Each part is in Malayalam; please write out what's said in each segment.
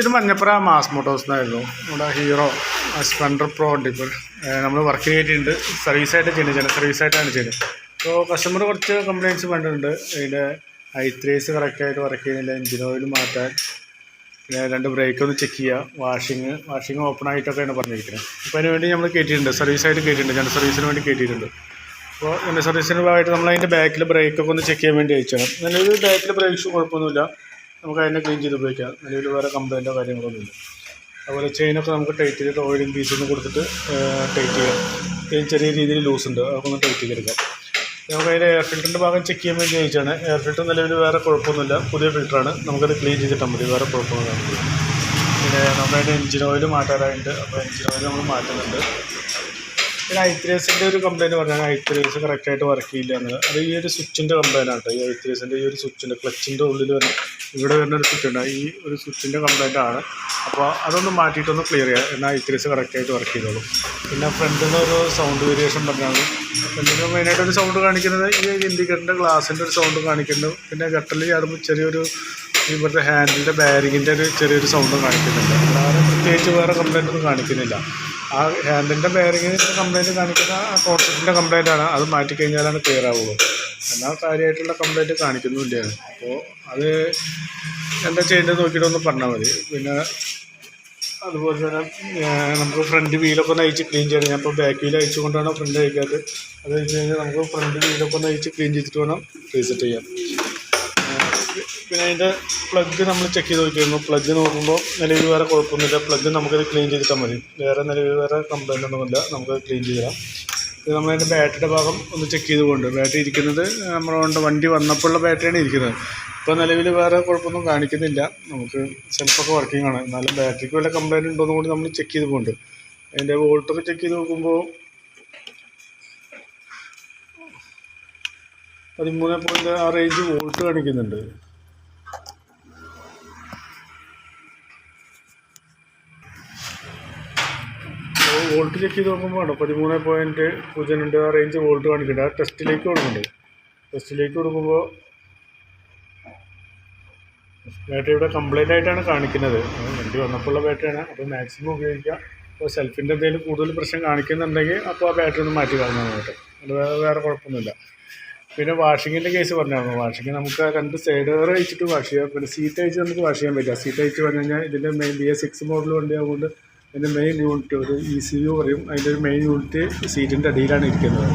ഇത് മഞ്ഞപ്പുറ മാസ് മോട്ടോഴ്സ് എന്നായിരുന്നു. നമ്മുടെ ഹീറോ സ്പ്ലൻഡർ പ്രോ ഉണ്ട് ഇപ്പോൾ. നമ്മൾ വർക്ക് ചെയ്തിട്ടുണ്ട്. സർവീസായിട്ട് ചെയ്യുന്നത് ജന സർവീസായിട്ടാണ് ചെയ്യുന്നത്. അപ്പോൾ കസ്റ്റമർ കുറച്ച് കംപ്ലയിന്റ്സ് വേണ്ടിയിട്ടുണ്ട് അതിന്റെ ഐ ത്രീസ് കറക്റ്റായിട്ട് വർക്ക് ചെയ്യുന്നില്ല. എഞ്ചിൻ ഓയിൽ മാറ്റാൻ. പിന്നെ രണ്ട് ബ്രേക്ക് ഒന്ന് ചെക്ക് ചെയ്യുക. വാഷിങ് വാഷിങ് ഓപ്പൺ ആയിട്ടൊക്കെയാണ് പറഞ്ഞിരിക്കുന്നത്. അപ്പോൾ അതിന് വേണ്ടി നമ്മൾ കയറ്റിയിട്ടുണ്ട് സർവീസായിട്ട് കയറ്റിയിട്ടുണ്ട് ഞാൻ സർവീസിന് വേണ്ടി കയറ്റിയിട്ടുണ്ട് അപ്പോൾ എന്റെ സർവീസിന് ഭാഗമായിട്ട് നമ്മൾ അതിന്റെ ബാക്കിൽ ബ്രേക്കൊക്കെ ഒന്ന് ചെക്ക് ചെയ്യാൻ വേണ്ടി അയച്ചാണ് നല്ലൊരു ബാക്കിൽ ബ്രേക്സ് കുഴപ്പമൊന്നുമില്ല. നമുക്ക് അതിനെ ക്ലീൻ ചെയ്ത് ഉപയോഗിക്കാം. നിലവിൽ വേറെ കംപ്ലൈന്റോ കാര്യങ്ങളൊന്നുമില്ല അതുപോലെ ചെയിനൊക്കെ നമുക്ക് ടൈറ്റ് ചെയ്തിട്ട് ഓയിലും പീസൊന്നും കൊടുത്തിട്ട് ടൈറ്റ് ചെയ്യാം. ചെയിൻ ചെറിയ രീതിയിൽ ലൂസ് ഉണ്ട്. അതൊക്കെ ഒന്ന് ടൈറ്റ് ചെയ്തെടുക്കാം. നമുക്ക് അതിന്റെ എയർ ഫിൽറ്ററിന്റെ ഭാഗം ചെക്ക് ചെയ്യാൻ വേണ്ടി ചോദിച്ചാണ്. എയർ ഫിൽറ്റർ നിലവിൽ വേറെ കുഴപ്പമൊന്നുമില്ല. പുതിയ ഫിൽറ്ററാണ് നമുക്കത് ക്ലീൻ ചെയ്തിട്ടാൽ മതി. വേറെ കുഴപ്പമൊന്നും പിന്നെ നമ്മുടെ എഞ്ചിൻ ഓയിൽ മാറ്റാറായിട്ടുണ്ട്. അപ്പോൾ എഞ്ചിൻ ഓയിൽ നമ്മൾ മാറ്റുന്നുണ്ട്. പിന്നെ ഐത്രീസിന്റെ ഒരു കംപ്ലയിന്റ് പറഞ്ഞാൽ ഐത്രീസ് കറക്റ്റായിട്ട് വർക്ക് ചെയ്യില്ല എന്ന്. അത് ഈ ഒരു സ്വിച്ചിന്റെ കംപ്ലയിന്റ് ഈ ഐത്രീസിന്റെ ഈ ഒരു സ്വിച്ചിന്റെ ക്ലച്ചിന്റെ ഉള്ളിൽ വരുന്ന ഇവിടെ വരുന്ന ഒരു സ്വിച്ച് ഈ ഒരു സ്വിച്ചിന്റെ കംപ്ലയിന്റ് ആണ്. അപ്പോൾ അതൊന്ന് മാറ്റിയിട്ടൊന്ന് ക്ലിയർ ചെയ്യാം. എന്നാൽ ഐത്രീസ് കറക്റ്റായിട്ട് വർക്ക് ചെയ്തോളും. പിന്നെ ഫ്രണ്ടിൽ ഒരു സൗണ്ട് വേരിയേഷൻ പറഞ്ഞാണ് ഫ്രണ്ടിൽ മെയിനായിട്ട് ഒരു സൗണ്ട് കാണിക്കുന്നത് ഈ ഇൻഡിക്കേറ്ററിന്റെ ഗ്ലാസിന്റെ ഒരു സൗണ്ട് കാണിക്കുന്നു പിന്നെ ഗട്ടറിൽ ചാടുമ്പോൾ ചെറിയൊരു ഇവിടുത്തെ ഹാൻഡിലിന്റെ ബാരിങ്ങിന്റെ ഒരു ചെറിയൊരു സൗണ്ടും കാണിക്കുന്നുണ്ട്. അല്ലാതെ പ്രത്യേകിച്ച് വേറെ കംപ്ലയിന്റ് ഒന്നും കാണിക്കുന്നില്ല. ആ ഹാൻഡിലിന്റെ ബെയറിങ്ങിന്റെ കംപ്ലയിന്റ് കാണിക്കുന്ന ആ കോൺസെപ്റ്റിന്റെ കംപ്ലയിന്റ് ആണ്. അത് മാറ്റി കഴിഞ്ഞാലാണ് ക്ലിയർ ആവുള്ളൂ. എന്നാൽ കാര്യമായിട്ടുള്ള കംപ്ലയിന്റ് കാണിക്കുന്നുമില്ല. അപ്പോൾ അത് എന്താ ചെയ്യേണ്ടത് നോക്കിയിട്ട് ഒന്ന് പറഞ്ഞാൽ മതി. പിന്നെ അതുപോലെ തന്നെ നമുക്ക് ഫ്രണ്ട് വീലൊക്കെ ഒന്ന് അയച്ച് ക്ലീൻ ചെയ്യണം. ഞാൻ ഇപ്പോൾ ബാക്ക് വീൽ അയച്ചു കൊണ്ടാണ് ഫ്രണ്ട് അയക്കാത്തത് അത് വെച്ച് കഴിഞ്ഞാൽ നമുക്ക് ഫ്രണ്ട് വീലൊക്കെ ഒന്ന് അയച്ച് ക്ലീൻ ചെയ്തിട്ട് വേണം റീസെറ്റ് ചെയ്യാൻ. പിന്നെ അതിന്റെ പ്ലഗ് നമ്മൾ ചെക്ക് ചെയ്ത് നോക്കിയിരുന്നു. പ്ലഗ് നോക്കുമ്പോൾ നിലവിൽ വേറെ കുഴപ്പമൊന്നുമില്ല. പ്ലഗ് നമുക്കത് ക്ലീൻ ചെയ്തിട്ടാൽ മതി. വേറെ നിലവിൽ വേറെ കംപ്ലൈന്റ് ഒന്നുമില്ല. നമുക്കത് ക്ലീൻ ചെയ്യാം ഇത് നമ്മളതിന്റെ ബാറ്ററിയുടെ ഭാഗം ഒന്ന് ചെക്ക് ചെയ്ത് പോകുന്നുണ്ട് ബാറ്ററി ഇരിക്കുന്നത് നമ്മളുകൊണ്ട് വണ്ടി വന്നപ്പോഴുള്ള ബാറ്ററിയാണ് ഇരിക്കുന്നത്. ഇപ്പോൾ നിലവിൽ വേറെ കുഴപ്പമൊന്നും കാണിക്കുന്നില്ല. നമുക്ക് സെൽഫൊക്കെ വർക്കിംഗ് ആണ്. എന്നാലും ബാറ്ററിക്ക് വല്ല കംപ്ലൈന്റ് ഉണ്ടോയെന്ന് കൂടി നമ്മൾ ചെക്ക് ചെയ്ത് പോകുന്നുണ്ട് അതിന്റെ വോൾട്ടൊക്കെ ചെക്ക് ചെയ്ത് നോക്കുമ്പോൾ പതിമൂന്ന് പോയിന്റ് ആ റേഞ്ച് വോൾട്ട് കാണിക്കുന്നുണ്ട്. വോൾട്ട് ചെക്ക് ചെയ്ത് നോക്കുമ്പോൾ പതിമൂന്ന് പോയിന്റ് പൂജ്യം രണ്ട് ആ റേഞ്ച് വോൾട്ട് കാണിക്കുന്നുണ്ട്. ആ ടെസ്റ്റിലേക്ക് കൊടുക്കുന്നുണ്ട്. ടെസ്റ്റിലേക്ക് കൊടുക്കുമ്പോൾ ബാറ്ററി ഇവിടെ കംപ്ലൈന്റ് ആയിട്ടാണ് കാണിക്കുന്നത്. വണ്ടി വന്നപ്പോഴുള്ള ബാറ്ററിയാണ് അപ്പോൾ മാക്സിമം ഉപയോഗിക്കുക. അപ്പോൾ സെൽഫിന്റെ എന്തെങ്കിലും കൂടുതൽ പ്രശ്നം കാണിക്കുന്നുണ്ടെങ്കിൽ അപ്പോൾ ആ ബാറ്ററി ഒന്ന് മാറ്റി കളഞ്ഞാൽ മതി അത് വേറെ വേറെ കുഴപ്പമൊന്നുമില്ല. പിന്നെ വാഷിങ്ങിന്റെ കേസ് പറഞ്ഞായിരുന്നു. വാഷിങ് നമുക്ക് രണ്ട് സൈഡ് ഡോർ അയച്ചിട്ട് വാഷ് ചെയ്യാം. പിന്നെ സീറ്റ് അയച്ച് നമുക്ക് വാഷ് ചെയ്യാൻ പറ്റില്ല. സീറ്റ് അയച്ച് പറഞ്ഞു കഴിഞ്ഞാൽ ഇതിന്റെ main B S six model വണ്ടി ആയതുകൊണ്ട് ഇതിന്റെ മെയിൻ യൂണിറ്റ് ഒരു ഇ സി യു പറയും. അതിന്റെ ഒരു മെയിൻ യൂണിറ്റ് സീറ്റിന്റെ അടിയിലാണ് ഇരിക്കുന്നത്.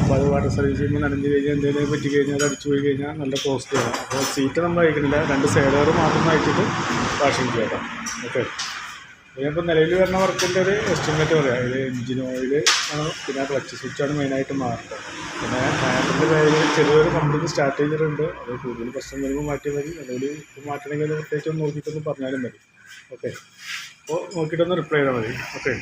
അപ്പോൾ അത് വാട്ടർ സർവീസ് ചെയ്യുമ്പോൾ നനഞ്ഞ് കഴിഞ്ഞാൽ എന്തെങ്കിലും പറ്റി കഴിഞ്ഞാൽ അത് അടിച്ചു പോയി കഴിഞ്ഞാൽ നല്ല കോസ്റ്റ്ലിയാണ് അപ്പോൾ സീറ്റ് നമ്മൾ അയക്കുന്നില്ല. രണ്ട് സൈഡർ മാത്രം അയച്ചിട്ട് വാഷിംഗ് ചെയ്യാം ഓക്കെ ഇതിനിപ്പോൾ നിലവിൽ വരുന്ന വർക്കിന്റെ ഒരു എസ്റ്റിമേറ്റ് പറയാം. ഇത് എഞ്ചിൻ ഓയിൽ ആണ് പിന്നെ ക്ലച്ച് സ്വിച്ചാണ് മെയിനായിട്ട് മാറുന്നത്. പിന്നെ ഫാനിന്റെ പേര് ചെറിയൊരു കമ്പനി സ്റ്റാർട്ട് ചെയ്തിട്ടുണ്ട്. അത് കൂടുതൽ പ്രശ്നം വരുമ്പോൾ മാറ്റിയാൽ മതി. നിലവിൽ മാറ്റണമെങ്കിൽ പ്രത്യേകിച്ച് നോക്കിയിട്ടൊന്ന് പറഞ്ഞാലും മതി. ഓക്കെ അപ്പോൾ നോക്കിയിട്ടൊന്ന് റിപ്ലൈ ചെയ്താൽ മതി. ഓക്കെ